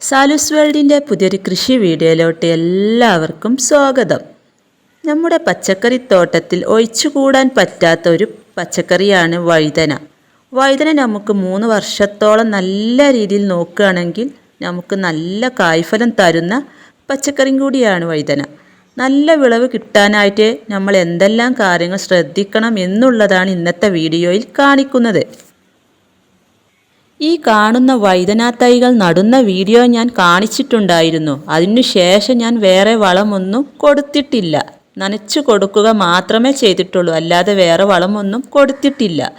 സാലൂസ് വേൾഡിന്റെ പുതിയൊരു കൃഷി വീഡിയോയിലോട്ട് എല്ലാവർക്കും സ്വാഗതം. നമ്മുടെ പച്ചക്കറിത്തോട്ടത്തിൽ ഒഴിച്ചുകൂടാൻ പറ്റാത്ത ഒരു പച്ചക്കറിയാണ് വഴുതന. വഴുതന നമുക്ക് മൂന്ന് വർഷത്തോളം നല്ല രീതിയിൽ നോക്കുകയാണെങ്കിൽ നമുക്ക് നല്ല കായ്ഫലം തരുന്ന പച്ചക്കറിയും കൂടിയാണ് വഴുതന. നല്ല വിളവ് കിട്ടാനായിട്ട് നമ്മൾ എന്തെല്ലാം കാര്യങ്ങൾ ശ്രദ്ധിക്കണം എന്നുള്ളതാണ് ഇന്നത്തെ വീഡിയോയിൽ കാണിക്കുന്നത്. ഈ കാണുന്ന വൈദനാ തൈകൾ നടുന്ന വീഡിയോ ഞാൻ കാണിച്ചിട്ടുണ്ടായിരുന്നു. അതിനുശേഷം ഞാൻ വേറെ വളമൊന്നും കൊടുത്തിട്ടില്ല. നനച്ചു കൊടുക്കുക മാത്രമേ ചെയ്തിട്ടുള്ളൂ. അല്ലാതെ വേറെ വളമൊന്നും കൊടുത്തിട്ടില്ല.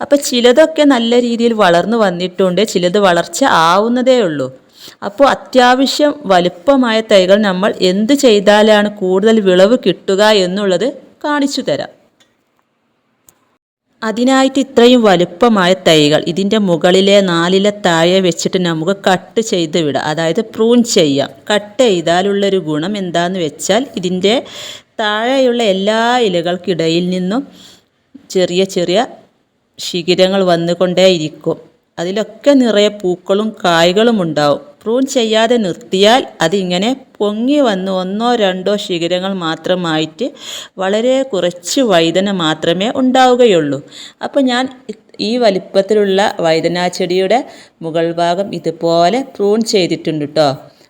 അപ്പോൾ ചിലതൊക്കെ നല്ല രീതിയിൽ വളർന്നു വന്നിട്ടുണ്ട്. ചിലത് വളർച്ച ആവുന്നതേ ഉള്ളൂ. അപ്പോൾ അത്യാവശ്യം വലുപ്പമായ തൈകൾ നമ്മൾ എന്ത് ചെയ്താലാണ് കൂടുതൽ വിളവ് കിട്ടുക എന്നുള്ളത് കാണിച്ചു തരാം. അതിനായിട്ട് ഇത്രയും വലുപ്പമായ തൈകൾ ഇതിന്റെ മുകളിലെ നാലിലെ താഴെ വെച്ചിട്ട് നമുക്ക് കട്ട് ചെയ്ത് വിടാം. അതായത് പ്രൂൺ ചെയ്യാം. കട്ട് ചെയ്താലുള്ളൊരു ഗുണം എന്താണെന്ന് വെച്ചാൽ ഇതിന്റെ താഴെയുള്ള എല്ലാ ഇലകൾക്കിടയിൽ നിന്നും ചെറിയ ചെറിയ ശിഖിരങ്ങൾ വന്നുകൊണ്ടേയിരിക്കും. അതിലൊക്കെ നിറയെ പൂക്കളും കായ്കളും ഉണ്ടാവും. പ്രൂൺ ചെയ്യാതെ നിർത്തിയാൽ അതിങ്ങനെ പൊങ്ങി വന്ന് ഒന്നോ രണ്ടോ ശിഖരങ്ങൾ മാത്രമായിട്ട് വളരെ കുറച്ച് വൈദന മാത്രമേ ഉണ്ടാവുകയുള്ളൂ. അപ്പോൾ ഞാൻ ഈ വലിപ്പത്തിലുള്ള വൈദനാച്ചെടിയുടെ മുകൾ ഭാഗം ഇതുപോലെ പ്രൂൺ ചെയ്തിട്ടുണ്ട് കേട്ടോ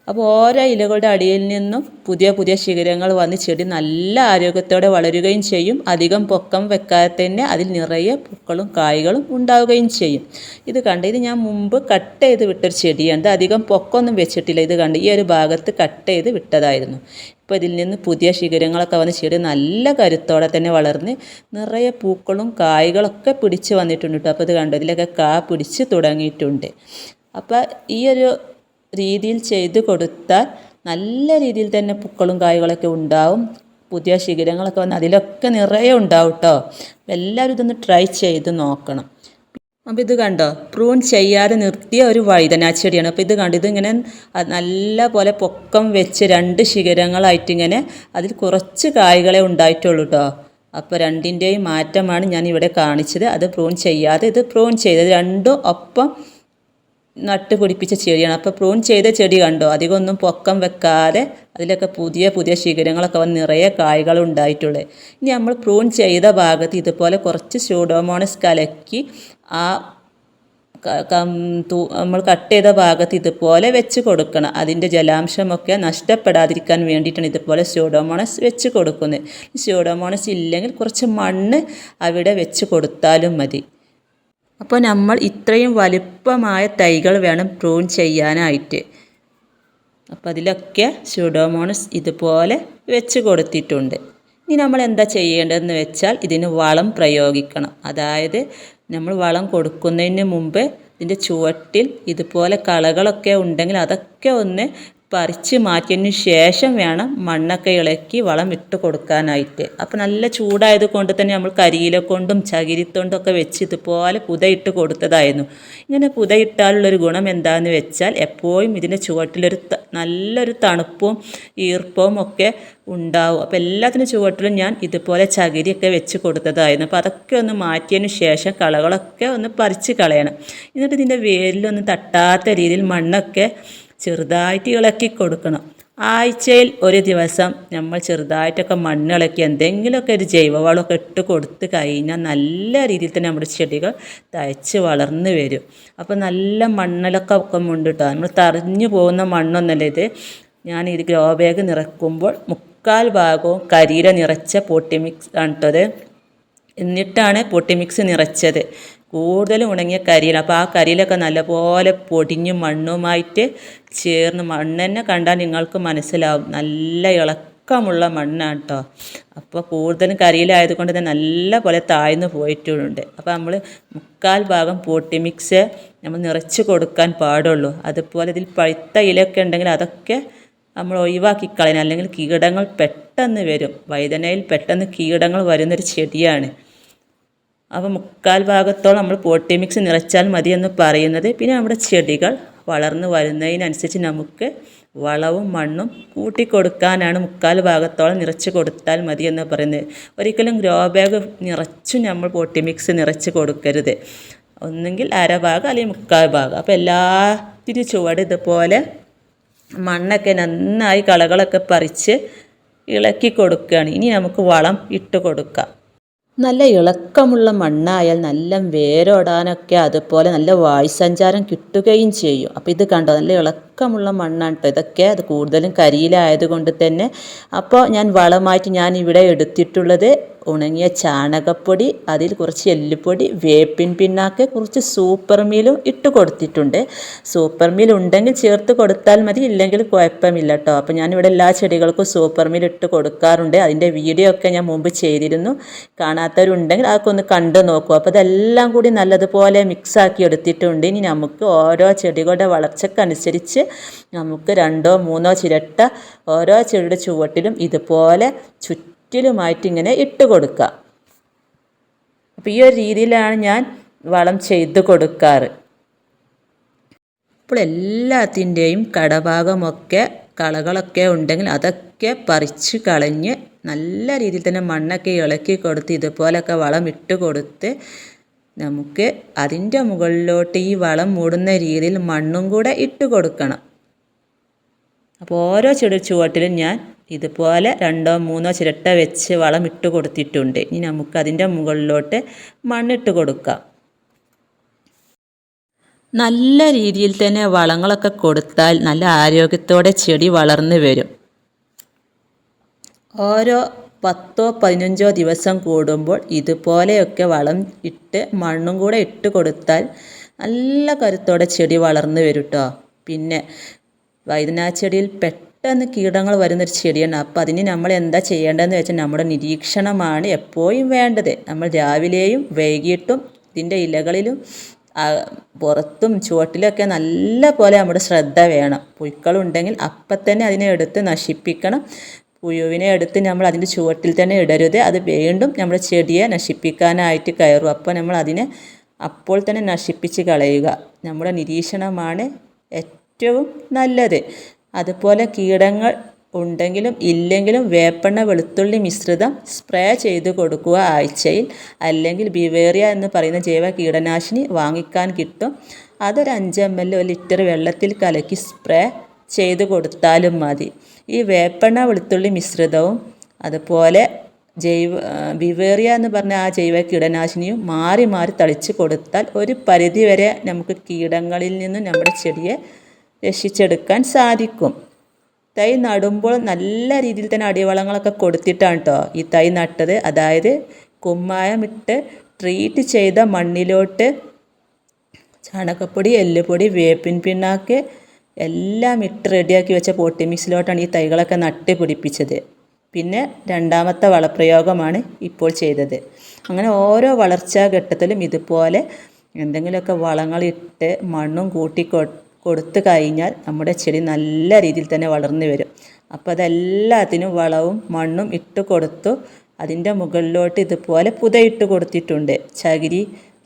അപ്പോൾ ഓരോ ഇലകളുടെ അടിയിൽ നിന്നും പുതിയ പുതിയ ശിഖരങ്ങൾ വന്ന് ചെടി നല്ല ആരോഗ്യത്തോടെ വളരുകയും ചെയ്യും. അധികം പൊക്കം വെക്കാതെ തന്നെ അതിൽ നിറയെ പൂക്കളും കായ്കളും ഉണ്ടാവുകയും ചെയ്യും. ഇത് കണ്ട് ഇത് ഞാൻ മുമ്പ് കട്ട് ചെയ്ത് വിട്ടൊരു ചെടിയാണ് അധികം പൊക്കമൊന്നും വെച്ചിട്ടില്ല. ഇത് കണ്ട് ഈ ഒരു ഭാഗത്ത് കട്ട് ചെയ്ത് വിട്ടതായിരുന്നു. ഇപ്പോൾ ഇതിൽ നിന്ന് പുതിയ ശിഖരങ്ങളൊക്കെ വന്ന് ചെടി നല്ല കരുത്തോടെ തന്നെ വളർന്ന് നിറയെ പൂക്കളും കായ്കളൊക്കെ പിടിച്ച് വന്നിട്ടുണ്ട് കേട്ടോ. അപ്പോൾ ഇത് കണ്ടു ഇതിലൊക്കെ കാ പിടിച്ച് തുടങ്ങിയിട്ടുണ്ട്. അപ്പോൾ ഈ ഒരു രീതിയിൽ ചെയ്ത് കൊടുത്താൽ നല്ല രീതിയിൽ തന്നെ പൂക്കളും കായ്കളൊക്കെ ഉണ്ടാവും. പുതിയ ശിഖരങ്ങളൊക്കെ വന്ന് അതിലൊക്കെ നിറയെ ഉണ്ടാവും കേട്ടോ എല്ലാവരും ഇതൊന്ന് ട്രൈ ചെയ്ത് നോക്കണം. അപ്പോൾ ഇത് കണ്ടോ? പ്രൂൺ ചെയ്യാതെ നിർത്തിയ ഒരു വഴുതനാ ചെടിയാണ് അപ്പോൾ ഇത് കണ്ടോ? ഇതിങ്ങനെ നല്ല പോലെ പൊക്കം വെച്ച് രണ്ട് ശിഖരങ്ങളായിട്ട് ഇങ്ങനെ അതിൽ കുറച്ച് കായ്കളെ ഉണ്ടായിട്ടുള്ളൂ കേട്ടോ അപ്പോൾ രണ്ടിന്റെയും മാറ്റമാണ് ഞാൻ ഇവിടെ കാണിച്ചത്. അത് പ്രൂൺ ചെയ്യാതെ ഇത് പ്രൂൺ ചെയ്തത് രണ്ടും ഒപ്പം നട്ട് പിടിപ്പിച്ച ചെടിയാണ്. അപ്പോൾ പ്രൂൺ ചെയ്ത ചെടി കണ്ടോ? അധികമൊന്നും പൊക്കം വെക്കാതെ അതിലൊക്കെ പുതിയ പുതിയ ശിഖരങ്ങളൊക്കെ വന്ന് നിറയെ കായ്കൾ ഉണ്ടായിട്ടുള്ളത് ഇനി നമ്മൾ പ്രൂൺ ചെയ്ത ഭാഗത്ത് ഇതുപോലെ കുറച്ച് സ്യൂഡോമോണസ് കലക്കി ആ നമ്മൾ കട്ട് ചെയ്ത ഭാഗത്ത് ഇതുപോലെ വെച്ച് കൊടുക്കണം. അതിന്റെ ജലാംശമൊക്കെ നഷ്ടപ്പെടാതിരിക്കാൻ വേണ്ടിയിട്ടാണ് ഇതുപോലെ സ്യൂഡോമോണസ് വെച്ച് കൊടുക്കുന്നത്. സ്യൂഡോമോണസ് ഇല്ലെങ്കിൽ കുറച്ച് മണ്ണ് അവിടെ വെച്ച് കൊടുത്താലും മതി. അപ്പോൾ നമ്മൾ ഇത്രയും വലുപ്പമായ തൈകൾ വേണം പ്രൂൺ ചെയ്യാനായിട്ട്. അപ്പോൾ അതിലൊക്കെ സ്യൂഡോമോണസ് ഇതുപോലെ വെച്ച് കൊടുത്തിട്ടുണ്ട്. ഇനി നമ്മൾ എന്താ ചെയ്യേണ്ടതെന്ന് വെച്ചാൽ ഇതിന് വളം പ്രയോഗിക്കണം. അതായത് നമ്മൾ വളം കൊടുക്കുന്നതിന് മുമ്പ് ഇതിന്റെ ചുവട്ടിൽ ഇതുപോലെ കളകളൊക്കെ ഉണ്ടെങ്കിൽ അതൊക്കെ ഒന്ന് പറിച്ച് മാറ്റിയതിന് ശേഷം വേണം മണ്ണൊക്കെ ഇളക്കി വളം ഇട്ട് കൊടുക്കാനായിട്ട്. അപ്പോൾ നല്ല ചൂടായത് കൊണ്ട് തന്നെ നമ്മൾ കരിയില കൊണ്ടും ചകിരിത്തൊണ്ടൊക്കെ വെച്ച് ഇതുപോലെ പുതയിട്ട് കൊടുത്തതായിരുന്നു. ഇങ്ങനെ പുതയിട്ടാലുള്ളൊരു ഗുണം എന്താണെന്ന് വെച്ചാൽ എപ്പോഴും ഇതിന്റെ ചുവട്ടിലൊരു നല്ലൊരു തണുപ്പും ഈർപ്പവും ഒക്കെ ഉണ്ടാവും. അപ്പോൾ എല്ലാത്തിനും ചുവട്ടിലും ഞാൻ ഇതുപോലെ ചകിരിയൊക്കെ വെച്ച് കൊടുത്തതായിരുന്നു. അപ്പോൾ അതൊക്കെ ഒന്ന് മാറ്റിയതിന് ശേഷം കളകളൊക്കെ ഒന്ന് പറിച്ച് കളയണം. എന്നിട്ട് ഇതിന്റെ വേരിലൊന്നും തട്ടാത്ത രീതിയിൽ മണ്ണൊക്കെ ചെറുതായിട്ട് ഇളക്കി കൊടുക്കണം. ആഴ്ചയിൽ ഒരു ദിവസം നമ്മൾ ചെറുതായിട്ടൊക്കെ മണ്ണിളക്കി എന്തെങ്കിലുമൊക്കെ ഒരു ജൈവവളമൊക്കെ ഇട്ട് കൊടുത്ത് കഴിഞ്ഞാൽ നല്ല രീതിയിൽ തന്നെ നമ്മുടെ ചെടികൾ തയ്ച്ച് വളർന്നു വരും. അപ്പോൾ നല്ല മണ്ണിലൊക്കെ ഒക്കെ ഉണ്ട് കേട്ടോ നമ്മൾ തറിഞ്ഞു പോകുന്ന മണ്ണൊന്നല്ല ഇത്. ഞാൻ ഇത് ഗ്രോ ബാഗ് നിറക്കുമ്പോൾ മുക്കാൽ ഭാഗവും കരിയില നിറച്ച പൊട്ടി മിക്സ് ആണ് കേട്ടത് എന്നിട്ടാണ് പൊട്ടി മിക്സ് നിറച്ചത്. കൂടുതലും ഉണങ്ങിയ കരിയില. അപ്പോൾ ആ കരിയിലൊക്കെ നല്ലപോലെ പൊടിഞ്ഞ് മണ്ണുമായിട്ട് ചേർന്ന് മണ്ണ് തന്നെ കണ്ടാൽ നിങ്ങൾക്ക് മനസ്സിലാവും. നല്ല ഇളക്കമുള്ള മണ്ണാണ് കേട്ടോ അപ്പോൾ കൂടുതലും കരിയിലായതുകൊണ്ട് തന്നെ നല്ല പോലെ താഴ്ന്നു പോയിട്ടുണ്ട്. അപ്പോൾ നമ്മൾ മുക്കാൽ ഭാഗം പൊട്ടി മിക്സ് നമ്മൾ നിറച്ച് കൊടുക്കാൻ പാടുള്ളൂ. അതുപോലെ ഇതിൽ പഴുത്ത ഇലയൊക്കെ ഉണ്ടെങ്കിൽ അതൊക്കെ നമ്മൾ ഒഴിവാക്കി കളയണം. അല്ലെങ്കിൽ കീടങ്ങൾ പെട്ടെന്ന് വരും. വൈദനയിൽ പെട്ടെന്ന് കീടങ്ങൾ വരുന്നൊരു ചെടിയാണ്. അപ്പോൾ മുക്കാൽ ഭാഗത്തോളം നമ്മൾ പോട്ടി മിക്സ് നിറച്ചാൽ മതി എന്ന് പറയുന്നത്. പിന്നെ നമ്മുടെ ചെടികൾ വളർന്നു വരുന്നതിനനുസരിച്ച് നമുക്ക് വളവും മണ്ണും കൂട്ടിക്കൊടുക്കാനാണ് മുക്കാൽ ഭാഗത്തോളം നിറച്ച് കൊടുത്താൽ മതി എന്ന് പറയുന്നത്. ഒരിക്കലും ഗ്രോ ബാഗ് നിറച്ചു നമ്മൾ പോട്ടി മിക്സ് നിറച്ച് കൊടുക്കരുത്. ഒന്നെങ്കിൽ അര ഭാഗം അല്ലെങ്കിൽ മുക്കാൽ ഭാഗം. അപ്പോൾ എല്ലാത്തിനും ചുവട് ഇതുപോലെ മണ്ണൊക്കെ നന്നായി കളകളൊക്കെ പറിച്ച് ഇളക്കി കൊടുക്കുകയാണ്. ഇനി നമുക്ക് വളം ഇട്ട് കൊടുക്കാം. നല്ല ഇളക്കമുള്ള മണ്ണായാൽ നല്ല വേരോടാനൊക്കെ അതുപോലെ നല്ല വായു സഞ്ചാരം കിട്ടുകയും ചെയ്യും. അപ്പോൾ ഇത് കണ്ടോ? നല്ല ഇളക്കമുള്ള മണ്ണാണ് കേട്ടോ ഇതൊക്കെ അത് കൂടുതലും കരിയിലായതുകൊണ്ട് തന്നെ. അപ്പോൾ ഞാൻ വളമായിട്ട് ഞാൻ ഇവിടെ എടുത്തിട്ടുള്ളത് ഉണങ്ങിയ ചാണകപ്പൊടി അതിൽ കുറച്ച് എല്ലുപൊടി വേപ്പിൻ പിണ്ണാക്ക് കുറച്ച് സൂപ്പർ മീലും ഇട്ട് കൊടുത്തിട്ടുണ്ട്. സൂപ്പർ മീൽ ഉണ്ടെങ്കിൽ ചേർത്ത് കൊടുത്താൽ മതി ഇല്ലെങ്കിൽ കുഴപ്പമില്ല കേട്ടോ അപ്പോൾ ഞാനിവിടെ എല്ലാ ചെടികൾക്കും സൂപ്പർ മീൽ ഇട്ട് കൊടുക്കാറുണ്ട്. അതിന്റെ വീഡിയോ ഒക്കെ ഞാൻ മുമ്പ് ചെയ്തിരുന്നു. കാണാത്തവരുണ്ടെങ്കിൽ അതൊക്കെ ഒന്ന് കണ്ടു നോക്കൂ. അപ്പോൾ ഇതെല്ലാം കൂടി നല്ലതുപോലെ മിക്സാക്കി എടുത്തിട്ടുണ്ട്. ഇനി നമുക്ക് ഓരോ ചെടികളുടെ വളർച്ചക്കനുസരിച്ച് നമുക്ക് രണ്ടോ മൂന്നോ ചിരട്ട ഓരോ ചെടിയുടെ ചുവട്ടിലും ഇതുപോലെ ചുറ്റിലുമായിട്ട് ഇങ്ങനെ ഇട്ട് കൊടുക്കുക. അപ്പോൾ ഈ ഒരു രീതിയിലാണ് ഞാൻ വളം ചെയ്ത് കൊടുക്കാറ്. ഇപ്പോൾ എല്ലാത്തിന്റെയും കടഭാഗമൊക്കെ കളകളൊക്കെ ഉണ്ടെങ്കിൽ അതൊക്കെ പറിച്ച് കളഞ്ഞ് നല്ല രീതിയിൽ തന്നെ മണ്ണൊക്കെ ഇളക്കി കൊടുത്ത് ഇതുപോലൊക്കെ വളം ഇട്ട് കൊടുത്ത് നമുക്ക് അതിന്റെ മുകളിലോട്ട് ഈ വളം മൂടുന്ന രീതിയിൽ മണ്ണും കൂടെ ഇട്ട് കൊടുക്കണം. അപ്പോൾ ഓരോ ചെടി ചുവട്ടിലും ഞാൻ ഇതുപോലെ രണ്ടോ മൂന്നോ ചിരട്ട വെച്ച് വളം ഇട്ട് കൊടുത്തിട്ടുണ്ട്. ഇനി നമുക്ക് അതിന്റെ മുകളിലോട്ട് മണ്ണിട്ട് കൊടുക്കാം. നല്ല രീതിയിൽ തന്നെ വളങ്ങളൊക്കെ കൊടുത്താൽ നല്ല ആരോഗ്യത്തോടെ ചെടി വളർന്നു വരും. ഓരോ പത്തോ പതിനഞ്ചോ ദിവസം കൂടുമ്പോൾ ഇതുപോലെയൊക്കെ വളം ഇട്ട് മണ്ണും കൂടെ ഇട്ട് കൊടുത്താൽ നല്ല കരുത്തോടെ ചെടി വളർന്നു വരും കേട്ടോ പിന്നെ വൈദ്യനാ ചെടിയിൽ പെട്ടെന്ന് കീടങ്ങൾ വരുന്നൊരു ചെടിയാണ്. അപ്പോൾ അതിന് നമ്മൾ എന്താ ചെയ്യേണ്ടതെന്ന് വെച്ചാൽ നമ്മുടെ നിരീക്ഷണമാണ് എപ്പോഴും വേണ്ടത്. നമ്മൾ രാവിലെയും വൈകിട്ടും ഇതിന്റെ ഇലകളിലും പുറത്തും ചുവട്ടിലൊക്കെ നല്ല പോലെ നമ്മുടെ ശ്രദ്ധ വേണം. പുഴുക്കളുണ്ടെങ്കിൽ അപ്പം തന്നെ അതിനെ എടുത്ത് നശിപ്പിക്കണം. പുഴുവിനെ എടുത്ത് നമ്മൾ അതിന്റെ ചുവട്ടിൽ തന്നെ ഇടരുത്. അത് വീണ്ടും നമ്മുടെ ചെടിയെ നശിപ്പിക്കാനായിട്ട് കയറും. അപ്പോൾ നമ്മൾ അതിനെ അപ്പോൾ തന്നെ നശിപ്പിച്ച് കളയുക. നമ്മുടെ നിരീക്ഷണമാണ് ഏറ്റവും നല്ലത്. അതുപോലെ കീടങ്ങൾ ഉണ്ടെങ്കിലും ഇല്ലെങ്കിലും വേപ്പെണ്ണ വെളുത്തുള്ളി മിശ്രിതം സ്പ്രേ ചെയ്ത് കൊടുക്കുക ആഴ്ചയിൽ. അല്ലെങ്കിൽ ബിവേറിയ എന്ന് പറയുന്ന ജൈവ കീടനാശിനി വാങ്ങിക്കാൻ കിട്ടും. അതൊരു അഞ്ച് എം എൽ ഒരു ലിറ്റർ വെള്ളത്തിൽ കലക്കി സ്പ്രേ ചെയ്ത് കൊടുത്താലും മതി. ഈ വേപ്പെണ്ണ വെളുത്തുള്ളി മിശ്രിതവും അതുപോലെ ജൈവ ബിവേറിയ എന്ന് പറഞ്ഞ ആ ജൈവ കീടനാശിനിയും മാറി മാറി തളിച്ച് കൊടുത്താൽ ഒരു പരിധി വരെ നമുക്ക് കീടങ്ങളിൽ നിന്നും നമ്മുടെ ചെടിയെ രക്ഷിച്ചെടുക്കാൻ സാധിക്കും. തൈ നടുമ്പോൾ നല്ല രീതിയിൽ തന്നെ അടിവളങ്ങളൊക്കെ കൊടുത്തിട്ടാണ് കേട്ടോ ഈ തൈ നട്ടത്. അതായത് കുമ്മായമിട്ട് ട്രീറ്റ് ചെയ്ത മണ്ണിലോട്ട് ചാണകപ്പൊടി എല്ലുപൊടി വേപ്പിൻ പിണ്ണാക്ക് എല്ലാം ഇട്ട് റെഡിയാക്കി വെച്ച പോട്ടി മിക്സിലോട്ടാണ് ഈ തൈകളൊക്കെ നട്ട് പിടിപ്പിച്ചത്. പിന്നെ രണ്ടാമത്തെ വളപ്രയോഗമാണ് ഇപ്പോൾ ചെയ്തത്. അങ്ങനെ ഓരോ വളർച്ചാ ഘട്ടത്തിലും ഇതുപോലെ എന്തെങ്കിലുമൊക്കെ വളങ്ങളിട്ട് മണ്ണും കൂട്ടിക്കൊ കൊടുത്തു കഴിഞ്ഞാൽ നമ്മുടെ ചെടി നല്ല രീതിയിൽ തന്നെ വളർന്നു വരും. അപ്പോൾ അതെല്ലാത്തിനും വളവും മണ്ണും ഇട്ട് കൊടുത്തു അതിന്റെ മുകളിലോട്ട് ഇതുപോലെ പുതയിട്ട് കൊടുത്തിട്ടുണ്ട്. ചകിരി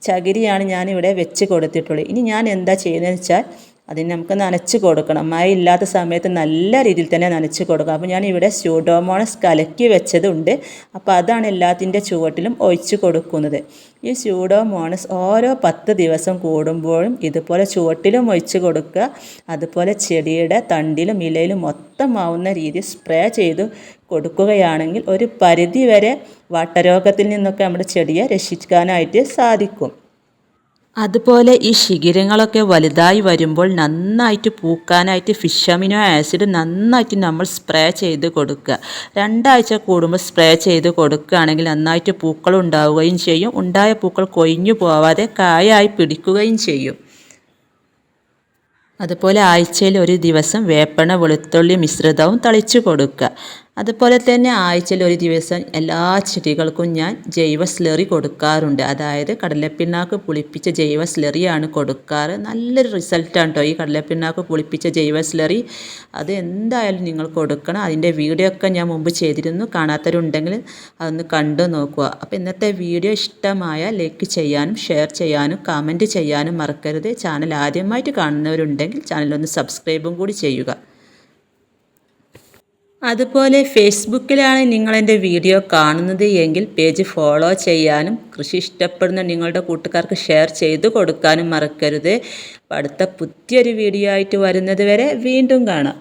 ചകിരിയാണ് ഞാനിവിടെ വെച്ച് കൊടുത്തിട്ടുള്ളത്. ഇനി ഞാൻ എന്താ ചെയ്യുന്നതെന്ന് വെച്ചാൽ അതിന് നമുക്ക് നനച്ച് കൊടുക്കണം. മഴ ഇല്ലാത്ത സമയത്ത് നല്ല രീതിയിൽ തന്നെ നനച്ച് കൊടുക്കണം. അപ്പോൾ ഞാൻ ഇവിടെ സ്യൂഡോമോണസ് കലക്കി വെച്ചതുണ്ട്. അപ്പോൾ അതാണ് എല്ലാത്തിന്റെ ചുവട്ടിലും ഒഴിച്ച് കൊടുക്കുന്നത്. ഈ സ്യൂഡോമോണസ് ഓരോ പത്ത് ദിവസം കൂടുമ്പോഴും ഇതുപോലെ ചുവട്ടിലും ഒഴിച്ച് കൊടുക്കുക. അതുപോലെ ചെടിയുടെ തണ്ടിലും ഇലയിലും മൊത്തമാവുന്ന രീതി സ്പ്രേ ചെയ്ത് കൊടുക്കുകയാണെങ്കിൽ ഒരു പരിധി വരെ വാട്ടരോഗത്തിൽ നിന്നൊക്കെ നമ്മുടെ ചെടിയെ രക്ഷിക്കാനായിട്ട് സാധിക്കും. അതുപോലെ ഈ ശിഖിരങ്ങളൊക്കെ വലുതായി വരുമ്പോൾ നന്നായിട്ട് പൂക്കാനായിട്ട് ഫിഷ് അമിനോ ആസിഡ് നന്നായിട്ട് നമ്മൾ സ്പ്രേ ചെയ്ത് കൊടുക്കുക. രണ്ടാഴ്ച കൂടുമ്പോൾ സ്പ്രേ ചെയ്ത് കൊടുക്കുകയാണെങ്കിൽ നന്നായിട്ട് പൂക്കൾ ഉണ്ടാവുകയും ചെയ്യും. ഉണ്ടായ പൂക്കൾ കൊഴിഞ്ഞു പോവാതെ കായായി പിടിക്കുകയും ചെയ്യും. അതുപോലെ ആഴ്ചയിൽ ഒരു ദിവസം വേപ്പണ വെളുത്തുള്ളി മിശ്രിതവും തളിച്ചു കൊടുക്കുക. അതുപോലെ തന്നെ ആഴ്ചയിൽ ഒരു ദിവസം എല്ലാ ചെടികൾക്കും ഞാൻ ജൈവ സ്ലറി കൊടുക്കാറുണ്ട്. അതായത് കടലപ്പിണ്ണാക്ക് പുളിപ്പിച്ച ജൈവ സ്ലറിയാണ് കൊടുക്കാറ്. നല്ലൊരു റിസൾട്ടാണ് കേട്ടോ ഈ കടലപ്പിണ്ണാക്ക് പുളിപ്പിച്ച ജൈവ സ്ലറി. അത് എന്തായാലും നിങ്ങൾ കൊടുക്കണം. അതിന്റെ വീഡിയോ ഒക്കെ ഞാൻ മുമ്പ് ചെയ്തിരുന്നു. കാണാത്തവരുണ്ടെങ്കിൽ അതൊന്ന് കണ്ടു നോക്കുക. അപ്പോൾ ഇന്നത്തെ വീഡിയോ ഇഷ്ടമായ ലൈക്ക് ചെയ്യാനും ഷെയർ ചെയ്യാനും കമന്റ് ചെയ്യാനും മറക്കരുത്. ചാനൽ ആദ്യമായിട്ട് കാണുന്നവരുണ്ടെങ്കിൽ ചാനലൊന്ന് സബ്സ്ക്രൈബും കൂടി ചെയ്യുക. അതുപോലെ ഫേസ്ബുക്കിലാണ് നിങ്ങൾ എന്റെ വീഡിയോ കാണുന്നത് എങ്കിൽ പേജ് ഫോളോ ചെയ്യാനും കൃഷി ഇഷ്ടപ്പെടുന്ന നിങ്ങളുടെ കൂട്ടുകാർക്ക് ഷെയർ ചെയ്തു കൊടുക്കാനും മറക്കരുത്. അടുത്ത പുതിയൊരു വീഡിയോ ആയിട്ട് വരുന്നത് വരെ വീണ്ടും കാണാം.